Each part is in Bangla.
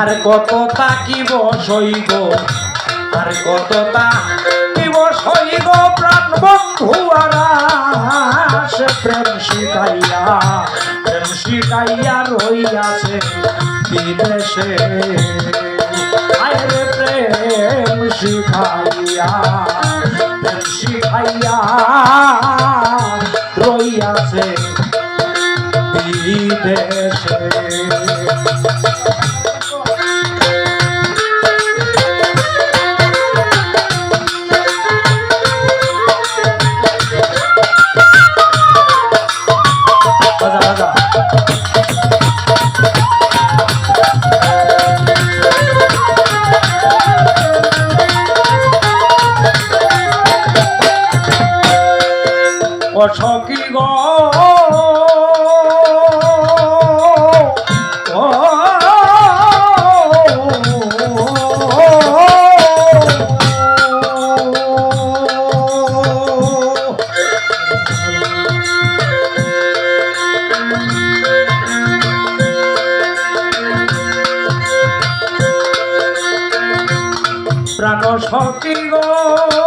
আর কত তাকিব সইব? আর কত তাকিব সইব প্রাণ বন্ধু আরাস প্রেম শিখাইয়া প্রেম শিখাইয়া রইয়াছে বিদেশে। আরে প্রেম শিখাইয়া প্রেম শিখাইয়া রইয়াছে বিদেশে। অসকি গো। প্রাণ সখী গো।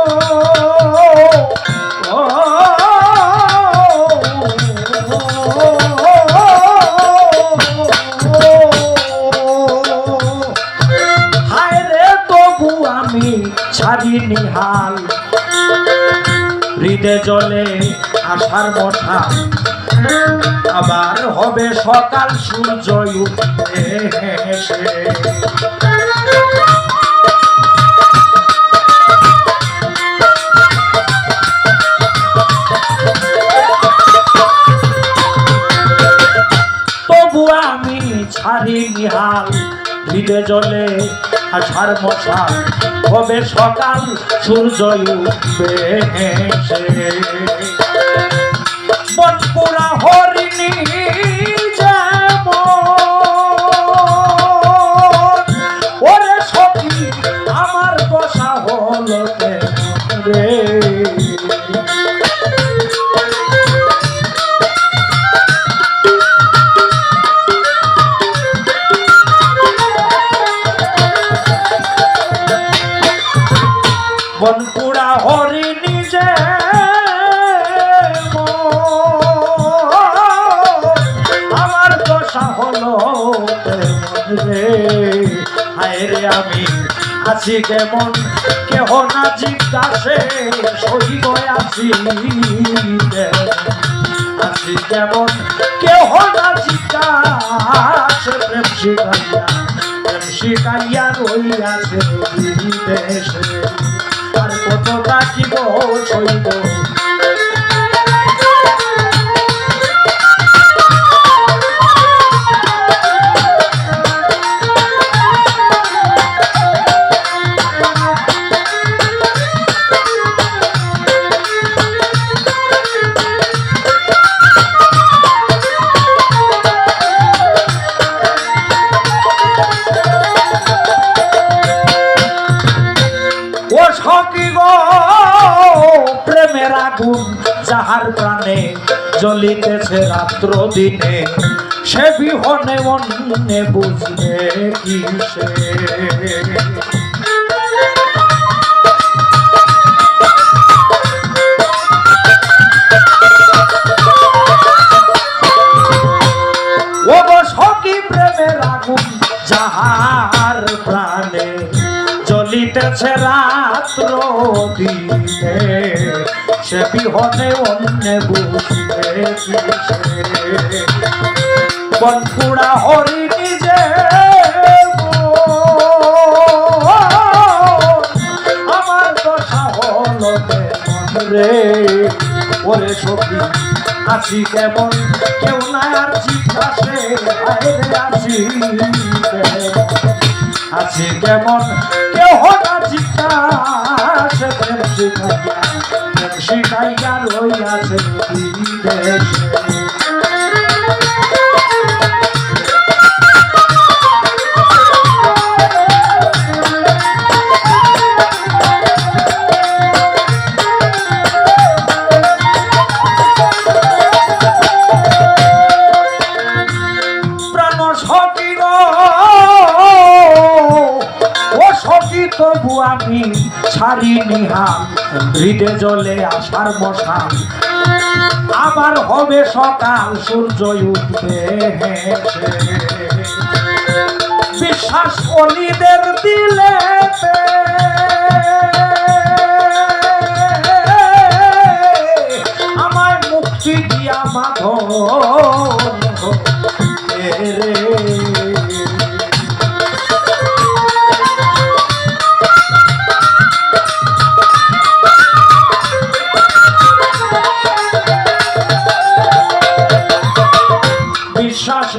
নিহাল হৃদে জলে আশার মশা আবার হবে সকাল সূর্য তবু আমি ছাড়ি নিহাল ভিড়ে জলে আষাঢ় মশাল হবে সকাল সূর্য উঠবে বনপুরা হরিণী আমার হলো রে? বনপুরা হরি নিজে আমার দশা হলো রে হায় আমি আছি কেমন? কেহ না জিজ্ঞাসে, সহিব আছি আছি কেমন? কেহ না জিজ্ঞাসে, প্রেম শিখাইয়া প্রেম শিখাইয়া রইয়াছে বিদেশে। কত ডাকিব সইব। সখী গো প্রেমের আগুন যাহার প্রাণে জ্বলিতেছে রাত্র দিনে। সে বিহনে অন্যে বুঝবে কিসে। ও সখী প্রেমের আগুন প্রাণে জ্বলিতেছে রাত্র দিনে সে বিহনে অন্য বুঝবে বনপুরা হরি নিজে আমার দশা হলো রে? ওরে সখী, আছি কেমন? কেউ না আর জিজ্ঞাসে আছি কেমন? আছি যেমন শিখাইয়া শিখাইয়া রইয়াছে তবু আমি ছাড়ি নিহাম হৃদে জলে আসার মশান আবার হবে সকাল সূর্য উঠবে বিশ্বাস অলিদের দিলে আমায় মুক্তি দিয়া মাধব। রে।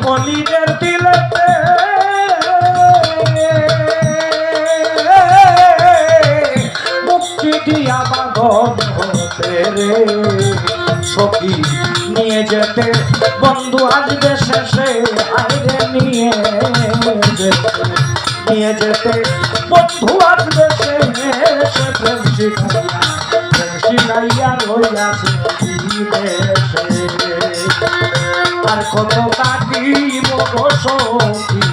বলিদের দিলেতে মুক্তি দিয়া বাঁধন হতে রে। সখী নিয়ে যেতে, বন্ধু আসবে শেষে আইরে নিয়ে যেতে। নিয়ে যেতে, বন্ধু আসবে শেষে, প্রেম শিখাইয়া রইয়াছে আর কত কাটিব বসতি